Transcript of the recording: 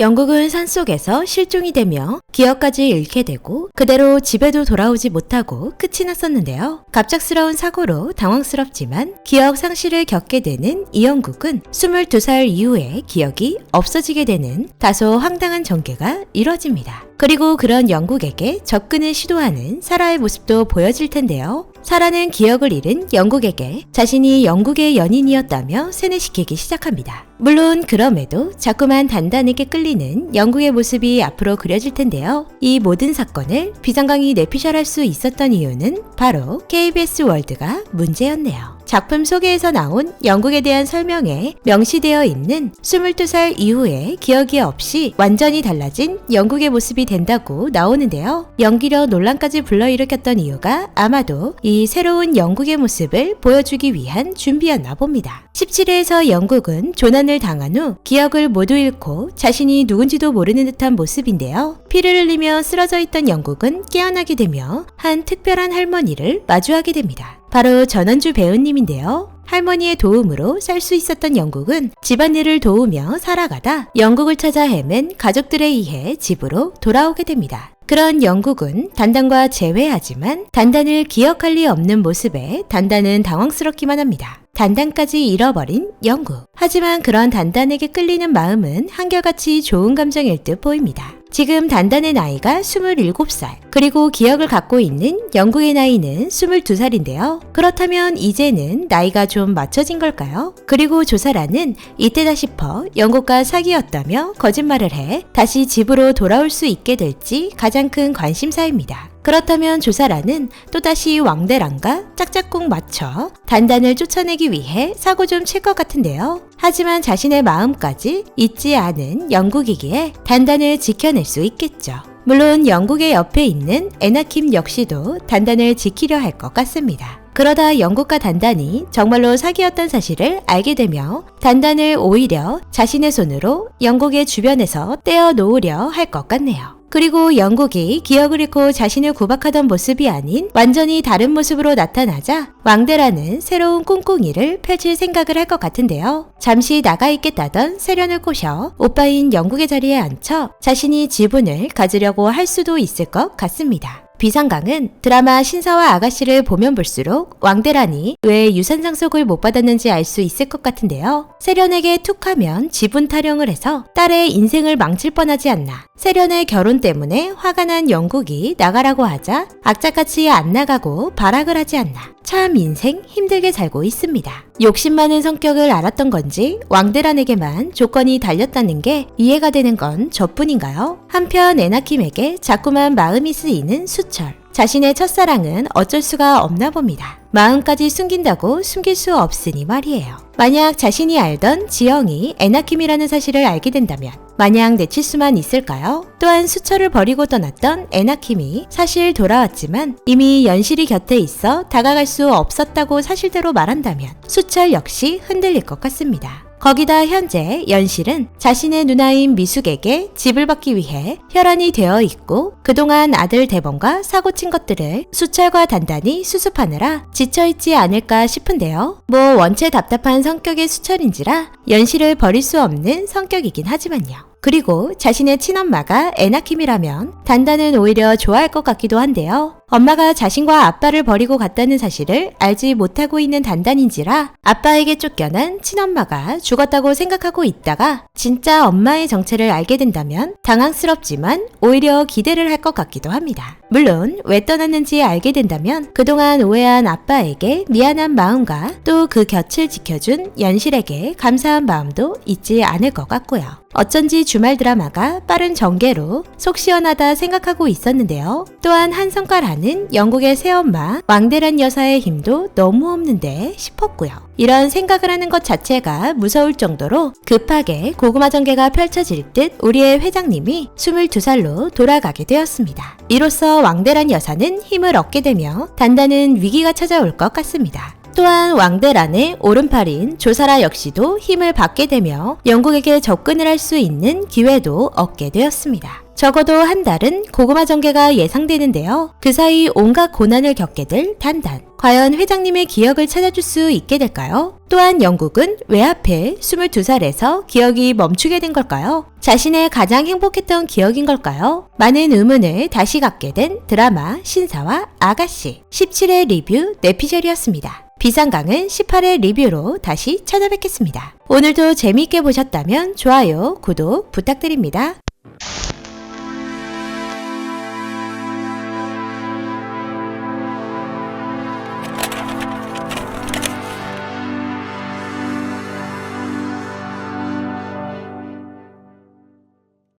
영국은 산속에서 실종이 되며 기억까지 잃게 되고 그대로 집에도 돌아오지 못하고 끝이 났었는데요. 갑작스러운 사고로 당황스럽지만 기억 상실을 겪게 되는 이영국은 22살 이후에 기억이 없어지게 되는 다소 황당한 전개가 이뤄집니다. 그리고 그런 영국에게 접근을 시도하는 사라의 모습도 보여질 텐데요. 사라는 기억을 잃은 영국에게 자신이 영국의 연인이었다며 세뇌시키기 시작합니다. 물론 그럼에도 자꾸만 단단하게 끌리는 영국의 모습이 앞으로 그려질 텐데요. 이 모든 사건을 비상강이 내피셜할 수 있었던 이유는 바로 KBS 월드가 문제였네요. 작품 소개에서 나온 영국에 대한 설명에 명시되어 있는 22살 이후에 기억이 없이 완전히 달라진 영국의 모습이 된다고 나오는데요. 연기력 논란까지 불러일으켰던 이유가 아마도 이 새로운 영국의 모습을 보여주기 위한 준비였나 봅니다. 17회에서 영국은 조난을 당한 후 기억을 모두 잃고 자신이 누군지도 모르는 듯한 모습인데요. 피를 흘리며 쓰러져 있던 영국은 깨어나게 되며 한 특별한 할머니를 마주하게 됩니다. 바로 전원주 배우님인데요. 할머니의 도움으로 살 수 있었던 영국은 집안일을 도우며 살아가다 영국을 찾아 헤맨 가족들에 의해 집으로 돌아오게 됩니다. 그런 영국은 단단과 재회하지만 단단을 기억할 리 없는 모습에 단단은 당황스럽기만 합니다. 단단까지 잃어버린 영국. 하지만 그런 단단에게 끌리는 마음은 한결같이 좋은 감정일 듯 보입니다. 지금 단단의 나이가 27살, 그리고 기억을 갖고 있는 영국의 나이는 22살인데요. 그렇다면 이제는 나이가 좀 맞춰진 걸까요? 그리고 조사라는 이때다 싶어 영국과 사귀었다며 거짓말을 해 다시 집으로 돌아올 수 있게 될지 가장 큰 관심사입니다. 그렇다면 조사라는 또다시 왕대랑과 짝짝꿍 맞춰 단단을 쫓아내기 위해 사고 좀 칠 것 같은데요. 하지만 자신의 마음까지 잊지 않은 영국이기에 단단을 지켜낼 수 있겠죠. 물론 영국의 옆에 있는 에나킴 역시도 단단을 지키려 할 것 같습니다. 그러다 영국과 단단이 정말로 사귀었던 사실을 알게 되며 단단을 오히려 자신의 손으로 영국의 주변에서 떼어 놓으려 할 것 같네요. 그리고 영국이 기억을 잃고 자신을 구박하던 모습이 아닌 완전히 다른 모습으로 나타나자 왕대라는 새로운 꿍꿍이를 펼칠 생각을 할 것 같은데요. 잠시 나가 있겠다던 세련을 꼬셔 오빠인 영국의 자리에 앉혀 자신이 지분을 가지려고 할 수도 있을 것 같습니다. 비상강은 드라마 신사와 아가씨를 보면 볼수록 왕대란이 왜 유산 상 속을 못 받았는지 알 수 있을 것 같은데요. 세련에게 툭 하면 지분 타령을 해서 딸의 인생을 망칠 뻔하지 않나. 세련의 결혼 때문에 화가 난 영국이 나가라고 하자 악착같이 안 나가고 발악을 하지 않나. 참 인생 힘들게 살고 있습니다. 욕심 많은 성격을 알았던 건지 왕대란에게만 조건이 달렸다는 게 이해가 되는 건 저뿐인가요? 한편 에나킴에게 자꾸만 마음이 쓰이는 수철. 자신의 첫사랑은 어쩔 수가 없나 봅니다. 마음까지 숨긴다고 숨길 수 없으니 말이에요. 만약 자신이 알던 지영이 에나킴이라는 사실을 알게 된다면 마냥 내칠 수만 있을까요? 또한 수철을 버리고 떠났던 에나킴이 사실 돌아왔지만 이미 연실이 곁에 있어 다가갈 수 없었다고 사실대로 말한다면 수철 역시 흔들릴 것 같습니다. 거기다 현재 연실은 자신의 누나인 미숙에게 집을 받기 위해 혈안이 되어 있고 그동안 아들 대범과 사고 친 것들을 수철과 단단히 수습하느라 지쳐있지 않을까 싶은데요. 뭐 원체 답답한 성격의 수철인지라 연실을 버릴 수 없는 성격이긴 하지만요. 그리고 자신의 친엄마가 에나킴이라면 단단은 오히려 좋아할 것 같기도 한데요. 엄마가 자신과 아빠를 버리고 갔다는 사실을 알지 못하고 있는 단단인지라 아빠에게 쫓겨난 친엄마가 죽었다고 생각하고 있다가 진짜 엄마의 정체를 알게 된다면 당황스럽지만 오히려 기대를 할 것 같기도 합니다. 물론 왜 떠났는지 알게 된다면 그동안 오해한 아빠에게 미안한 마음과 또 그 곁을 지켜준 연실에게 감사한 마음도 잊지 않을 것 같고요. 어쩐지 주말 드라마가 빠른 전개로 속 시원하다 생각하고 있었는데요. 또한 한 성깔 하는 영국의 새엄마 왕대란 여사의 힘도 너무 없는데 싶었고요. 이런 생각을 하는 것 자체가 무서울 정도로 급하게 고구마 전개가 펼쳐질 듯 우리의 회장님이 22살로 돌아가게 되었습니다. 이로써 왕대란 여사는 힘을 얻게 되며 단단은 위기가 찾아올 것 같습니다. 또한 왕대란의 오른팔인 조사라 역시도 힘을 받게 되며 영국에게 접근을 할 수 있는 기회도 얻게 되었습니다. 적어도 한 달은 고구마 전개가 예상되는데요. 그 사이 온갖 고난을 겪게 될 단단. 과연 회장님의 기억을 찾아줄 수 있게 될까요? 또한 영국은 왜 하필 22살에서 기억이 멈추게 된 걸까요? 자신의 가장 행복했던 기억인 걸까요? 많은 의문을 다시 갖게 된 드라마 신사와 아가씨 17회 리뷰 내피셜이었습니다. 비상강은 18회 리뷰로 다시 찾아뵙겠습니다. 오늘도 재미있게 보셨다면 좋아요, 구독 부탁드립니다.